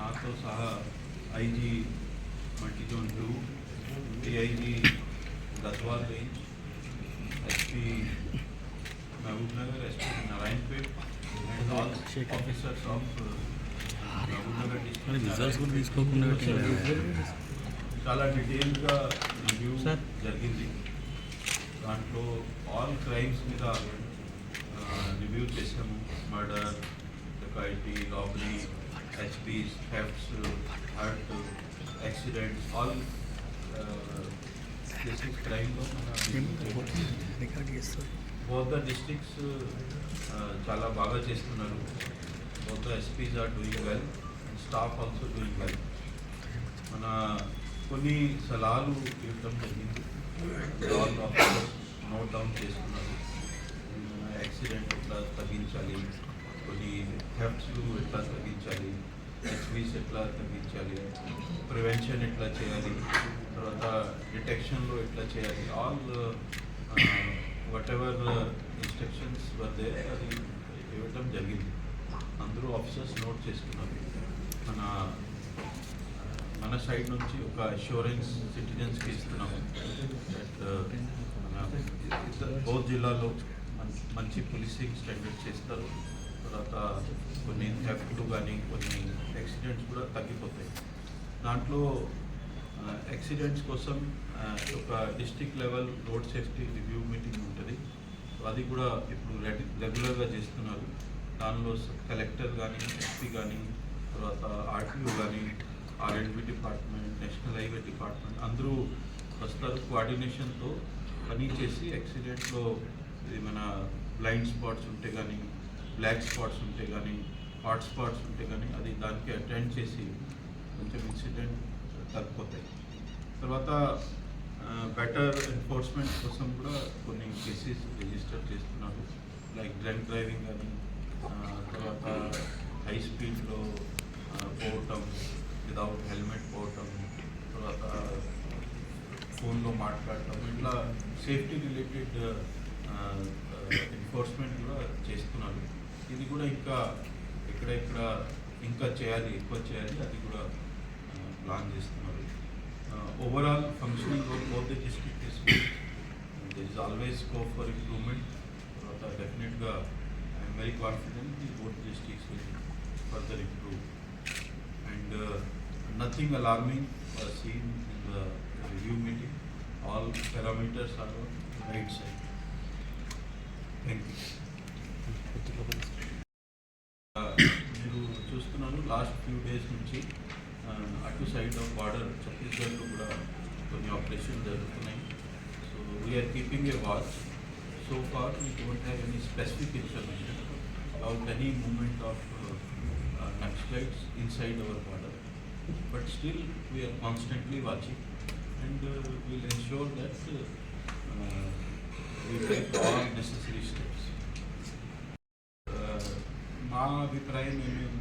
నాతో సహా IG multi zone two DIG Gadwal range SP Mahabubnagar SP Narayanpet and all officers of Mahabubnagar మరి results కూడా district తీసుకోకుండా పెట్టిండ్రు. చాలా డీటెయిల్గా రివ్యూ సార్. జరిగింది దాంట్లో ఆల్ క్రైమ్స్ మీద రివ్యూ చేసాము murder dacoity robbery HPs thefts hurt accidents all cases క్రైమ్లో మన బోత్ ద డిస్ట్రిక్ట్స్ చాలా బాగా చేస్తున్నారు. Both the SPs are doing well and staff also doing well మన కొన్ని సలహాలు ఇవ్వడం జరిగింది. ఆల్ ఆఫీసర్స్ నోట్ డౌన్ చేస్తున్నారు. యాక్సిడెంట్ ఎట్లా తగ్గించాలి థెఫ్ట్స్లు ఎట్లా తగ్గించాలి? హెచ్బీస్ ఎట్లా తగ్గించాలి? ప్రివెన్షన్ ఎట్లా చేయాలి? తర్వాత డిటెక్షన్లో ఎట్లా చేయాలి? ఆల్ వాట్ ఎవర్ ఇన్స్ట్రక్షన్స్ వద్దే అది ఇవ్వటం జరిగింది. అందరూ ఆఫీసర్స్ నోట్ చేసుకున్నారు మన మన సైడ్ నుంచి ఒక అష్యూరెన్స్ సిటిజన్స్కి ఇస్తున్నాము. బౌద్ధ uh, జిల్లాలో మంచి పోలీసింగ్ స్టాండర్డ్ చేస్తారు. తర్వాత కొన్ని థెఫ్ట్లు కానీ కొన్ని యాక్సిడెంట్స్ కూడా తగ్గిపోతాయి. దాంట్లో యాక్సిడెంట్స్ కోసం ఒక district level road safety review meeting ఉంటుంది. అది కూడా ఇప్పుడు రెగ్యులర్గా చేస్తున్నారు. దానిలో కలెక్టర్ కానీ ఎస్పీ కానీ తర్వాత ఆర్టీఓ కానీ ఆర్ఎండ్బి డిపార్ట్మెంట్ నేషనల్ హైవే డిపార్ట్మెంట్ అందరూ వస్తారు. కోఆర్డినేషన్తో పని చేసి యాక్సిడెంట్లో ఇది మన బ్లైండ్ స్పాట్స్ ఉంటే కానీ బ్లాక్ స్పాట్స్ ఉంటే కానీ హాట్ స్పాట్స్ ఉంటే కానీ అది దానికి అటెండ్ చేసి కొంచెం ఇన్సిడెంట్ తగ్గిపోతాయి. తర్వాత బెటర్ ఎన్ఫోర్స్మెంట్ కోసం కూడా కొన్ని కేసెస్ రిజిస్టర్ చేస్తున్నారు. లైక్ డ్రంక్ డ్రైవింగ్ అని తర్వాత హై స్పీడ్లో పోవటం విదౌట్ హెల్మెట్ పోవటం తర్వాత ఫోన్లో మాట్లాడటం ఇట్లా సేఫ్టీ రిలేటెడ్ ఎన్ఫోర్స్మెంట్ కూడా చేస్తున్నారు. ఇది కూడా ఇంకా ఎక్కడెక్కడ ఇంకా చేయాలి ఎక్కువ చేయాలి అది కూడా ప్లాన్ చేస్తున్నారు. Overall functioning role both the district is there is always scope for improvement తర్వాత డెఫినెట్గా I'm very confident the both districts will further improve and nothing alarming seen in the review meeting all parameters are right side thank you మీరు చూస్తున్నాను last few days నుంచి ఆ, అటు side of border ఛత్తీస్గఢ్లో కూడా కొన్ని ఆపరేషన్ జరుగుతున్నాయి so we're keeping a watch so far we don't have any specific information about any movement of naxalites inside our border but still we're constantly watching and we'll ensure that we take all necessary steps మా అభిప్రాయం ఏమైంది కొన్ని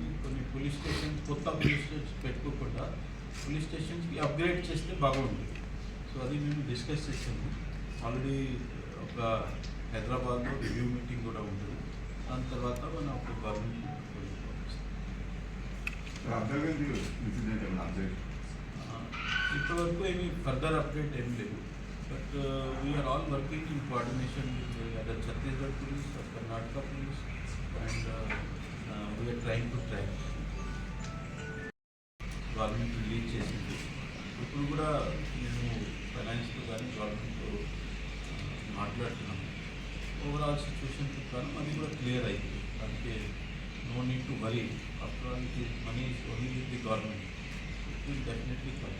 police stations కొత్త police stations పెట్టుకోకుండా police స్టేషన్స్కి upgrade చేస్తే బాగుంటుంది. So అది మేము డిస్కస్ చేసాము. ఆల్రెడీ ఒక హైదరాబాద్లో రివ్యూ మీటింగ్ కూడా ఉంటుంది. దాని తర్వాత మనం ఒక గవర్నమెంట్ ఇప్పటివరకు ఏమి ఫర్దర్ అప్డేట్ ఏం లేదు. But we're all working in coordination with other Chhattisgarh police Karnataka police government release చేసింది. ఇప్పుడు కూడా నేను ఫైనాన్స్తో కానీ గవర్నమెంట్తో మాట్లాడుతున్నాను. ఓవరాల్ సిచ్యువేషన్ ప్రకారం అది కూడా క్లియర్ అయింది. అందుకే no need to worry after all it is money only with the government it will definitely come